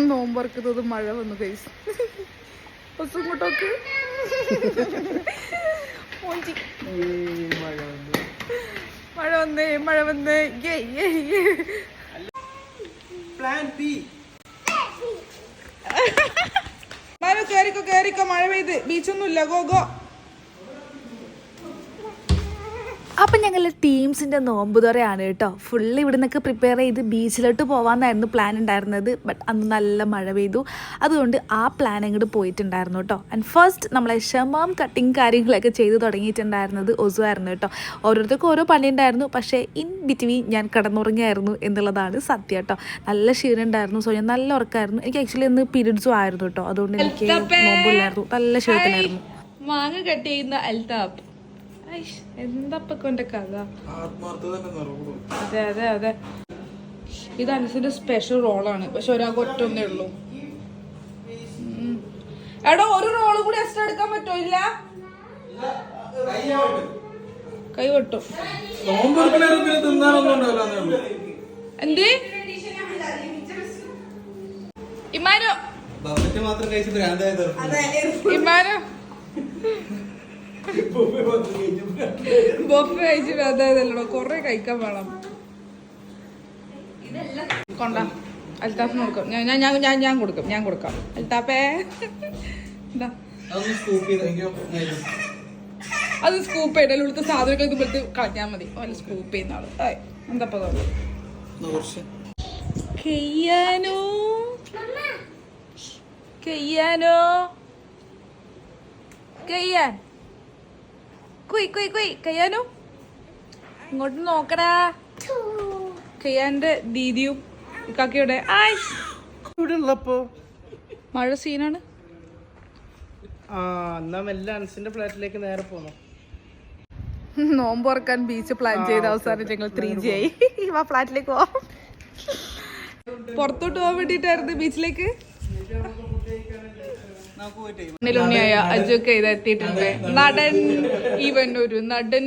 നോമ്പറക്കുന്നത് മഴ വന്നു കൈസ് ഒസും കൂട്ടോക്ക്. മഴ വന്നേ. മഴ വന്നേ യേ, യേ, യേ. പ്ലാൻ ബി മനു കേറിക്കോ കേറിക്കോ മഴ പെയ്ത്. ബീച്ചൊന്നുമില്ല ഗോ ഗോ. അപ്പം ഞങ്ങൾ ടീംസിന്റെ നോമ്പ് തുറയാണ് കേട്ടോ. ഫുള്ള് ഇവിടെ നിന്നൊക്കെ പ്രിപ്പയർ ചെയ്ത് ബീച്ചിലോട്ട് പോകാമെന്നായിരുന്നു പ്ലാൻ ഉണ്ടായിരുന്നത്. ബട്ട് അന്ന് നല്ല മഴ പെയ്തു. അതുകൊണ്ട് ആ പ്ലാൻ അങ്ങോട്ട് പോയിട്ടുണ്ടായിരുന്നു കേട്ടോ. ആൻഡ് ഫസ്റ്റ് നമ്മളെ ഷമാം കട്ടിങ് കാര്യങ്ങളൊക്കെ ചെയ്ത് തുടങ്ങിയിട്ടുണ്ടായിരുന്നത് ഒസു ആയിരുന്നു കേട്ടോ. ഓരോരുത്തർക്കും ഓരോ പണി ഉണ്ടായിരുന്നു. പക്ഷേ ഇൻ ബിറ്റ്വീൻ ഞാൻ കിടന്നുറങ്ങിയായിരുന്നു എന്നുള്ളതാണ് സത്യം കേട്ടോ. നല്ല ക്ഷീണം ഉണ്ടായിരുന്നു സോ ഞാൻ നല്ല ഉറക്കമായിരുന്നു. എനിക്ക് ആക്ച്വലി ഇന്ന് പീരീഡ്സും ആയിരുന്നു കേട്ടോ. അതുകൊണ്ട് എനിക്ക് നോമ്പില്ലായിരുന്നു നല്ല ക്ഷീണത്തിലായിരുന്നു. മാങ്ങ കട്ട് ചെയ്യുന്ന അൽതാപ്പ് ഐഷ്, എന്താ കൊണ്ട കഥ? അതെ അതെ അതെ. ഇത് അനസിന്റെ സ്പെഷ്യൽ റോളാണ് പക്ഷെ ഒരാൾക്ക് ഒറ്റ ഒന്നേ ഉള്ളൂ. എടാ ഒരു റോൾ കൂടി എക്സ്ട്രാ എടുക്കാൻ പറ്റോ? ഇല്ല? കൈ വെട്ടും എന്ത്? ഇമാനോ ഇമാനോ അതായതല്ലോ കൊറേ കഴിക്കാൻ വേണം കൊണ്ട അൽത്താഫിന് കൊടുക്കും ഞാൻ ഞാൻ ഞാൻ ഞാൻ കൊടുക്കും ഞാൻ കൊടുക്കാം. ചെയ്ത് എനിക്ക് അത് സ്കൂപ്പ് ചെയ്യട്ടെ ഉള്ളത്തെ സാധനങ്ങൾ ഇതുപോലത്തെ കളഞ്ഞാൽ മതി. അല്ല സ്കൂപ്പ് ചെയ്യുന്ന ആൾ. എന്താ കയ്യാനോ? കയ്യാനോ? കയ്യാൻ. കുയ് കുയ് കുയ്. കയ്യാനോ? ഇങ്ങോട്ട് നോക്കടാ. കയ്യാന്റെ ദീദിയും ഇക്കാക്കയുടെ ആയ്. ഇവിടെ ഉള്ളപ്പോ മഴ സീനാണ്. ആ എന്നാ മെല്ലെ അൻസിന്റെ ഫ്ലാറ്റിലേക്ക് നേരെ പോന്നു. ബീച്ച് പ്ലാൻ ചെയ്ത അവസാനം ഞങ്ങൾ ത്രീ ജി ആയി. ആ ഫ്ലാറ്റിലേക്ക് പോവാം പുറത്തോട്ട് പോകാൻ വേണ്ടിട്ടായിരുന്നു ബീച്ചിലേക്ക്? നമുക്ക് പോയിട്ട്. ഉണ്ണിയായ അജൊക്കെ ഇത് എത്തിയിട്ടുണ്ട് നടൻ ഈവൻ ഒരു നടൻ.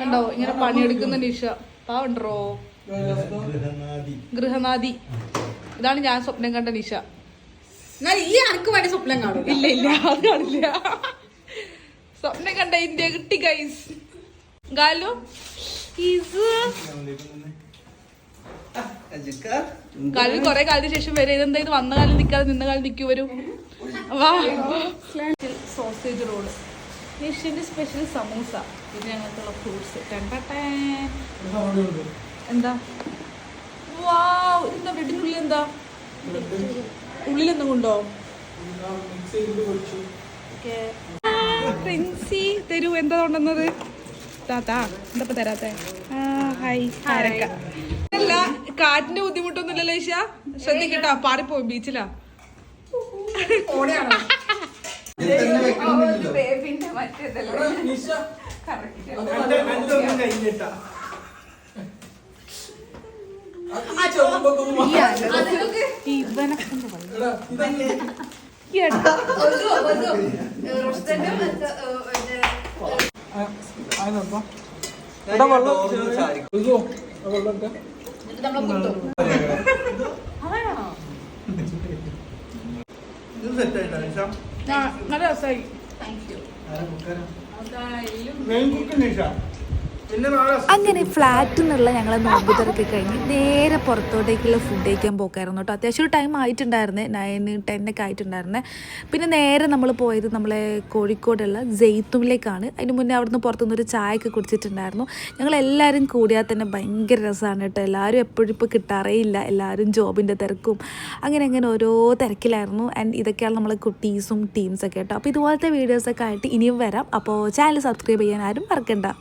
കണ്ടോ? ഇങ്ങനെ പണിയെടുക്കുന്ന നിഷ. പാവണ്ടോ ഗൃഹനാദി ഇതാണ് ഞാൻ സ്വപ്നം കണ്ട നിഷ. ഈ അനക്ക് വേണ്ടി സ്വപ്നം കാണും? ഇല്ല ഇല്ല. അത് കാണില്ല. സ്വപ്നം കണ്ട ഇന്ത്യ കിട്ടി ഗൈസ് ഗാലു ഇത് കാലിൽ കൊറേ കാലത്തിന് ശേഷം വരെ. ഇതെന്താ ഇത് വന്ന കാലം നിൽക്കാതെ നിന്ന കാലം നിൽക്കൂ വരും. വാ. സോസേജ് റോൾ ഏഷ്യന്റെ സ്പെഷ്യൽ സമൂസ പിന്നെ ഞങ്ങൾക്കുള്ള ഫ്രൂട്ട്സ് എന്താ? വാ എന്താ? ബ്രെഡിനുള്ളിൽ എന്താ ഉള്ളിൽ എന്തും കൊണ്ടോ പ്രിൻസി തരൂ എന്താ കൊണ്ടുവന്നത്? താത്താ എന്താ തരാത്തെ? ആ ഹായ് ആരക്ക അല്ല കാറ്റിന്റെ ബുദ്ധിമുട്ടൊന്നുമില്ലല്ലോ ഈശ? ശ്രദ്ധിക്കട്ടോ പാറിപ്പോയി ബീച്ചിലാ. ഇവനൊക്കെ നല്ല രസമായി പിന്നെ നാളെ അങ്ങനെ ഫ്ലാറ്റിൽ നിന്നുള്ള ഞങ്ങളെ നോമ്പ് തിറക്കി കഴിഞ്ഞ് നേരെ പുറത്തോട്ടേക്കുള്ള ഫുഡ് കഴിക്കാൻ പോക്കായിരുന്നു കേട്ടോ. അത്യാവശ്യം ഒരു ടൈം ആയിട്ടുണ്ടായിരുന്നേ. നയൻ ടെൻ ഒക്കെ ആയിട്ടുണ്ടായിരുന്നേ. പിന്നെ നേരെ നമ്മൾ പോയത് നമ്മളെ കോഴിക്കോടുള്ള ജെയ്ത്തുമിലേക്കാണ്. അതിന് മുന്നേ അവിടുന്ന് പുറത്തുനിന്ന് ഒരു ചായ ഒക്കെ കുടിച്ചിട്ടുണ്ടായിരുന്നു. ഞങ്ങൾ എല്ലാവരും കൂടിയാൽ തന്നെ ഭയങ്കര രസമാണ് കേട്ടോ. എല്ലാവരും എപ്പോഴും ഇപ്പോൾ കിട്ടാറേ ഇല്ല എല്ലാവരും ജോബിന്റെ തിരക്കും. അങ്ങനെ അങ്ങനെ ഓരോ തിരക്കിലായിരുന്നു. ആൻഡ് ഇതൊക്കെയാണ് നമ്മളെ കുട്ടീസും ടീംസൊക്കെ കേട്ടോ. അപ്പോൾ ഇതുപോലത്തെ വീഡിയോസൊക്കെ ആയിട്ട് ഇനിയും വരാം. അപ്പോൾ ചാനൽ സബ്സ്ക്രൈബ് ചെയ്യാൻ ആരും മറക്കണ്ട.